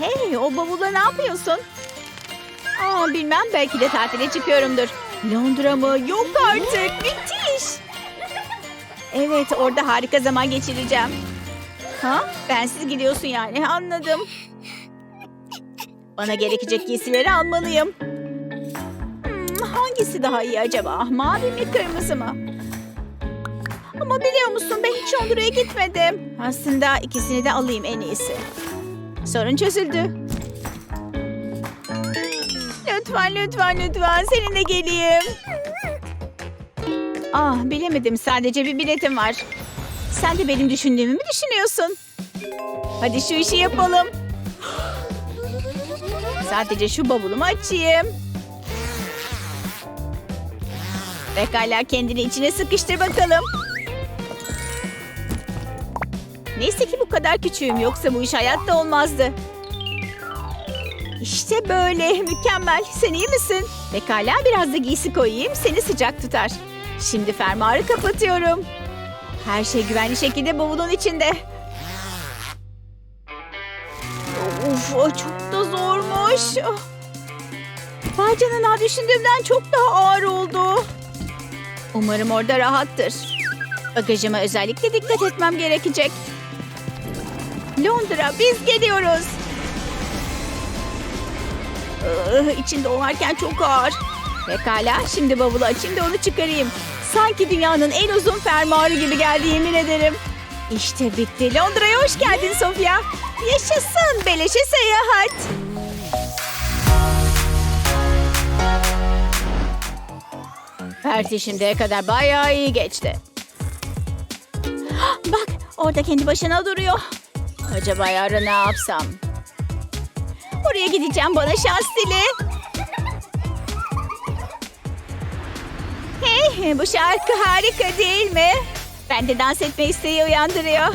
Hey o bavulla ne yapıyorsun? Aa, bilmem belki de tatile çıkıyorumdur. Londra mı? Yok artık. Müthiş. Evet orada harika zaman geçireceğim. Ha? Bensiz gidiyorsun yani anladım. Bana gerekecek giysileri almalıyım. Hmm, hangisi daha iyi acaba? Mavi mi kırmızı mı? Ama biliyor musun ben hiç Londra'ya gitmedim. Aslında ikisini de alayım en iyisi. Sorun çözüldü. Lütfen lütfen lütfen seninle geleyim. Ah bilemedim sadece bir biletim var. Sen de benim düşündüğümü mü düşünüyorsun? Hadi şu işi yapalım. Sadece şu bavulumu açayım. Pekala kendini içine sıkıştır bakalım. Neyse ki bu kadar küçüğüm yoksa bu iş hayatta olmazdı. İşte böyle mükemmel. Sen iyi misin? Pekala biraz da giysi koyayım seni sıcak tutar. Şimdi fermuarı kapatıyorum. Her şey güvenli şekilde bavulun içinde. Of çok da zormuş. Vay canına düşündüğümden çok daha ağır oldu. Umarım orada rahattır. Bagajıma özellikle dikkat etmem gerekecek. Londra biz geliyoruz. Ah, içinde olarken çok ağır. Pekala şimdi bavulu açayım da onu çıkarayım. Sanki dünyanın en uzun fermuarı gibi geldi yemin ederim. İşte bitti. Londra'ya hoş geldin Sofia. Yaşasın beleşe seyahat. Parti şimdiye kadar bayağı iyi geçti. Bak orada kendi başına duruyor. Acaba yarın ne yapsam? Oraya gideceğim bana şans dile. Hey bu şarkı harika değil mi? Ben de dans etme isteği uyandırıyor.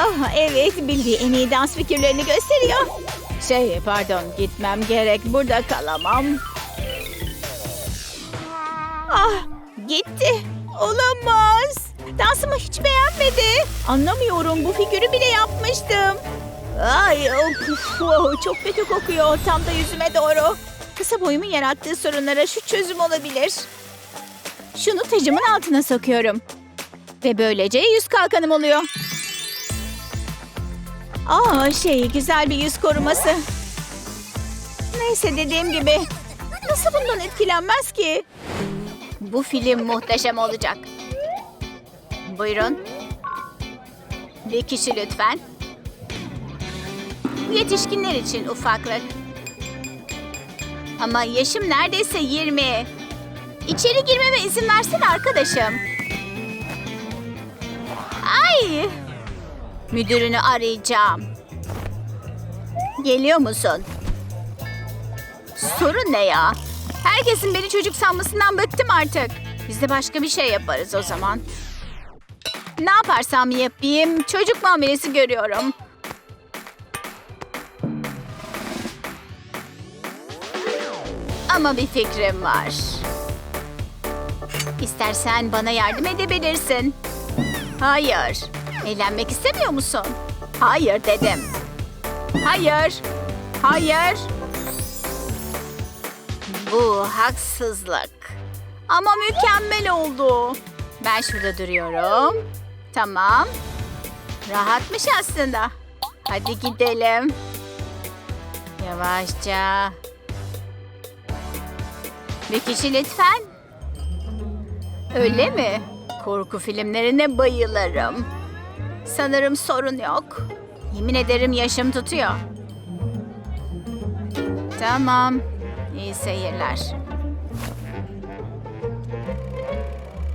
Oh evet bildiği en iyi dans fikirlerini gösteriyor. Şey pardon gitmem gerek burada kalamam. Ah gitti. Olamaz. Dansımı hiç beğenmedi. Anlamıyorum bu figürü bile yapmıştım. Ay of, of, çok kötü kokuyor tam da yüzüme doğru. Kısa boyumun yarattığı sorunlara şu çözüm olabilir. Şunu tacımın altına sokuyorum. Ve böylece yüz kalkanım oluyor. Aa şey güzel bir yüz koruması. Neyse dediğim gibi. Nasıl bundan etkilenmez ki? Bu film muhteşem olacak. Buyurun. Bir kişi lütfen. Yetişkinler için ufaklık. Ama yaşım neredeyse 20. İçeri girmeme izin versene arkadaşım. Ay! Müdürünü arayacağım. Geliyor musun? Sorun ne ya? Herkesin beni çocuk sanmasından bıktım artık. Biz de başka bir şey yaparız o zaman. Ne yaparsam yapayım çocuk muamelesi görüyorum. Ama bir fikrim var. İstersen bana yardım edebilirsin. Hayır. Eğlenmek istemiyor musun? Hayır dedim. Hayır. Hayır. Bu haksızlık. Ama mükemmel oldu. Ben şurada duruyorum. Tamam. Rahatmış aslında. Hadi gidelim. Yavaşça. Bir kişi lütfen. Öyle mi? Korku filmlerine bayılırım. Sanırım sorun yok. Yemin ederim yaşım tutuyor. Tamam. İyi seyirler.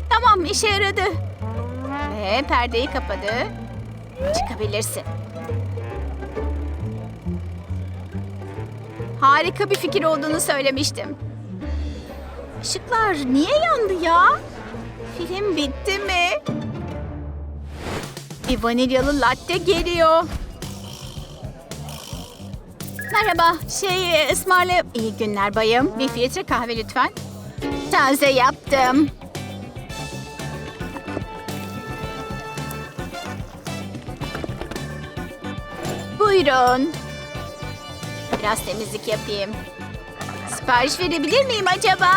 Tamam işe yaradı. Ve perdeyi kapadı. Çıkabilirsin. Harika bir fikir olduğunu söylemiştim. Işıklar niye yandı ya? Film bitti mi? Bir vanilyalı latte geliyor. Merhaba, şey ısmarla... İyi günler bayım. Bir filtre kahve lütfen. Taze yaptım. Buyurun. Biraz temizlik yapayım. Sipariş verebilir miyim acaba?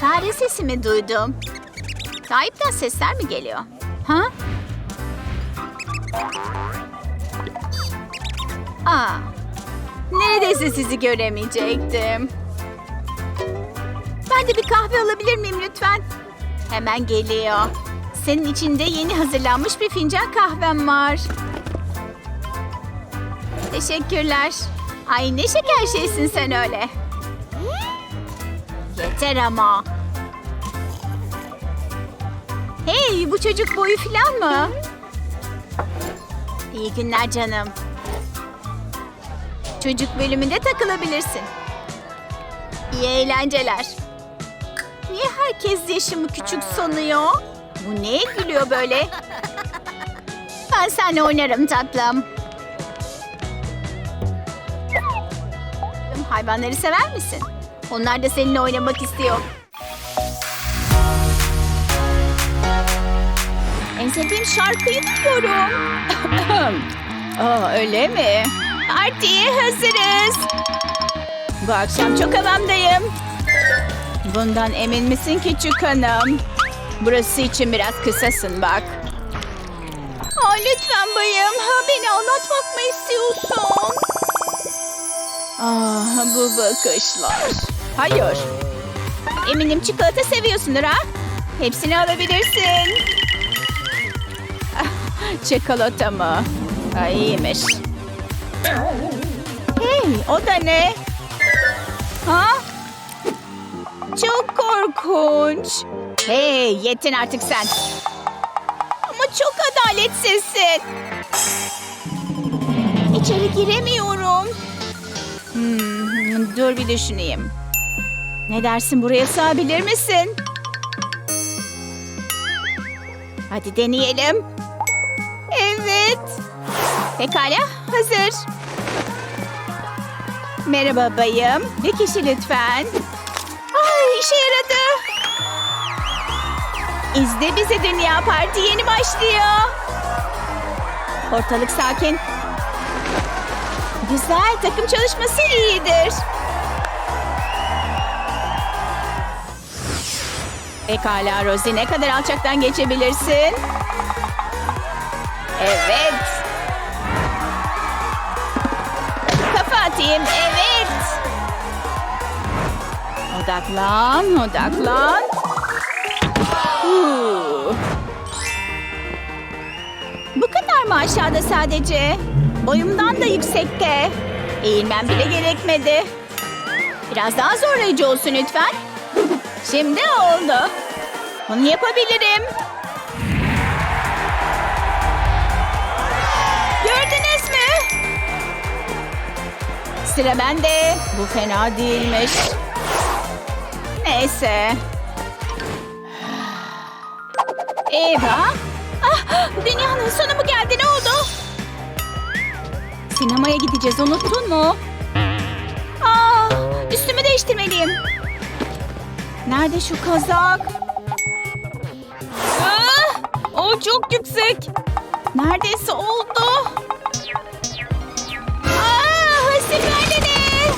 Fare sesi mi duydum? Sahipten sesler mi geliyor? Ha? Aa, neredeyse sizi göremeyecektim. Ben de bir kahve alabilir miyim lütfen? Hemen geliyor. Senin içinde yeni hazırlanmış bir fincan kahvem var. Teşekkürler. Ay ne şeker şeysin sen öyle. Yeter ama. Hey bu çocuk boyu falan mı? İyi günler canım. Çocuk bölümünde takılabilirsin. İyi eğlenceler. Niye herkes yaşımı küçük sanıyor? Bu neye gülüyor böyle? Ben seninle oynarım tatlım. Hayvanları sever misin? Onlar da seninle oynamak istiyor. En sevdiğim şarkıyı duyuyorum. Aa, öyle mi? Partiye hazırız. Bu akşam çok havamdayım. Bundan emin misin küçük hanım? Burası için biraz kısasın bak. Aa, lütfen bayım. Beni anlatmak mı istiyorsun? Ah bu bakışlar. Hayır. Eminim çikolata seviyorsundur ha? Hepsini alabilirsin. Ah, Çikolata mı? Ay iyiymiş. Hey o da ne? Ha? Çok korkunç. Hey yetin artık sen. Ama çok adaletsizsin. İçeri giremiyorum. Hmm, dur bir düşüneyim. Ne dersin buraya sığabilir misin? Hadi deneyelim. Evet. Pekala hazır. Merhaba bayım. Bir kişi lütfen. Ay işe yaradı. İzle bizi Dünya Parti yeni başlıyor. Ortalık sakin. Güzel, takım çalışması iyidir. Pekala Rosie, ne kadar alçaktan geçebilirsin? Evet. Kafa atayım, evet. Odaklan, odaklan. Huu. Bu kadar mı aşağıda sadece? Boyumdan da yüksekte. Eğilmem bile gerekmedi. Biraz daha zorlayıcı olsun lütfen. Şimdi oldu. Bunu yapabilirim. Gördünüz mü? Sıra bende. Bu fena değilmiş. Neyse. Eva. Ah, dünyanın sonu mu geldi? Ne oldu? Sinemaya gideceğiz unuttun mu? Aa, üstümü değiştirmeliyim. Nerede şu kazak? Ah, o çok yüksek. Neredeyse oldu. Aa, Hasip nerede ne?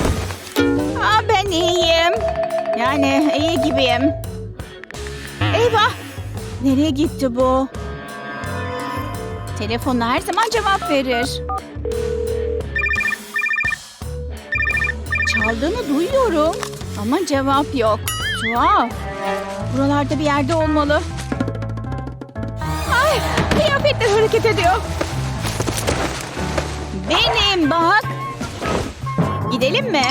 Aa, ben iyiyim. Yani iyi gibiyim. Eyvah. Nereye gitti bu? Telefonla her zaman cevap verir. Çaldığını duyuyorum ama cevap yok. Tuhaf. Buralarda bir yerde olmalı. Ay, kıyafetler hareket ediyor. Benim bak. Gidelim mi?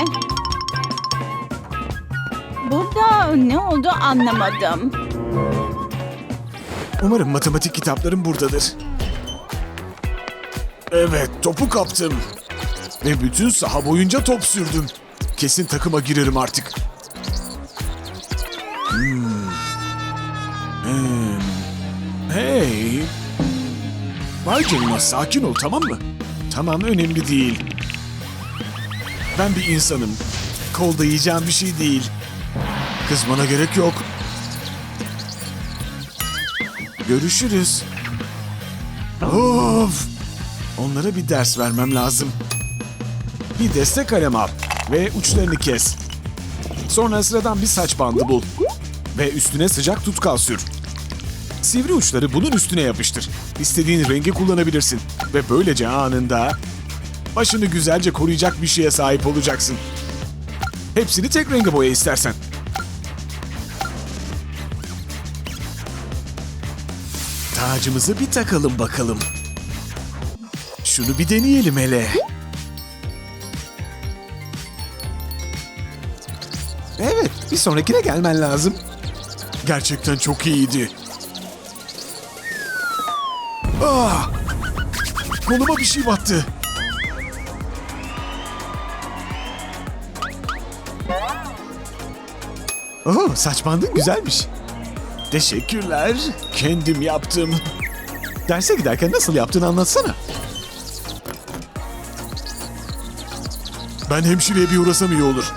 Burada ne oldu anlamadım. Umarım matematik kitaplarım buradadır. Evet, topu kaptım. Ve bütün saha boyunca top sürdüm. Kesin takıma girerim artık. Hmm. Hmm. Hey. Vay canına sakin ol tamam mı? Tamam önemli değil. Ben bir insanım. Kolda yiyeceğim bir şey değil. Kızmana gerek yok. Görüşürüz. Of! Onlara bir ders vermem lazım. Bir destek kalem al ve uçlarını kes. Sonra sıradan bir saç bandı bul. Ve üstüne sıcak tutkal sür. Sivri uçları bunun üstüne yapıştır. İstediğin rengi kullanabilirsin. Ve böylece anında başını güzelce koruyacak bir şeye sahip olacaksın. Hepsini tek renge boya istersen. Tacımızı bir takalım bakalım. Şunu bir deneyelim hele. Bir sonrakine gelmen lazım. Gerçekten çok iyiydi. Ah! Koluma bir şey battı. Oh, saç bandın güzelmiş. Teşekkürler. Kendim yaptım. Derse giderken nasıl yaptığını anlatsana. Ben hemşireye bir uğrasam iyi olur.